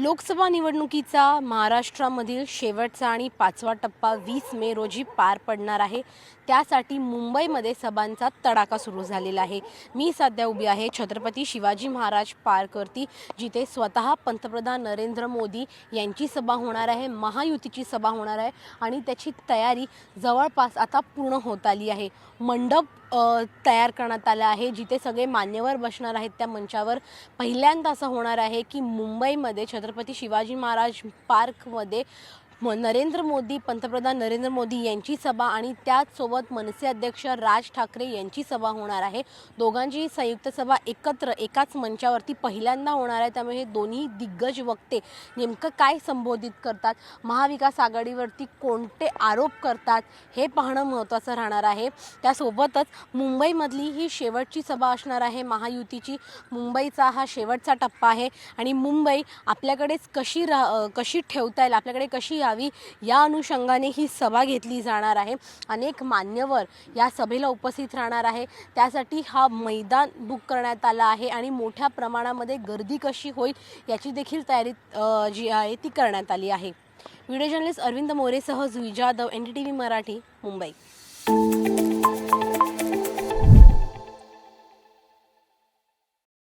लोकसभा निवडणुकीचा महाराष्ट्रामधील शेवटचा आणि पाचवा टप्पा वीस मे रोजी पार पडणार आहे. त्यासाठी मुंबईमध्ये सभांचा तडाखा सुरू झालेला आहे. मी सध्या उभी आहे छत्रपती शिवाजी महाराज पार्कवरती जिथे स्वतः पंतप्रधान नरेंद्र मोदी यांची सभा होणार आहे महायुतीची सभा होणार आहे आणि त्याची तयारी जवळपास आता पूर्ण होत आली आहे. मंडप तयार करण्यात आलं आहे जिथे सगळे मान्यवर बसणार आहेत त्या मंचावर. पहिल्यांदा असं होणार आहे की मुंबईमध्ये छत्रपती शिवाजी महाराज पार्कमध्ये म- नरेंद्र मोदी पंतप्रधान नरेंद्र मोदी यांची सभा आणि त्याचसोबत मनसे अध्यक्ष राज ठाकरे यांची सभा होणार आहे. दोघांची संयुक्त सभा एकत्र एकाच मंचावरती पहिल्यांदा होणार आहे. त्यामुळे हे दोन्ही दिग्गज वक्ते नेमकं काय संबोधित करतात? महाविकास आघाडीवरती कोणते आरोप करतात? हे पाहणं महत्त्वाचं राहणार आहे. त्यासोबतच मुंबईमधली ही शेवटची सभा असणार आहे. महायुतीची. मुंबईचा हा शेवटचा टप्पा आहे. आणि मुंबई आपल्याकडेच कशी रा कशी ठेवता येईल? आपल्याकडे कशी यावी या अनुषंगाने ही सभा घेतली जाणार आहे. अनेक मान्यवर या सभेला उपस्थित राहणार आहे. त्यासाठी हा मैदान बुक करण्यात आला आहे आणि मोठ्या प्रमाणामध्ये गर्दी कशी होईल याची देखील तयारी जी आहे ती करण्यात आली आहे. Video journalist Arvind मोरेसह Juee Jadhav N D T V Marathi Mumbai.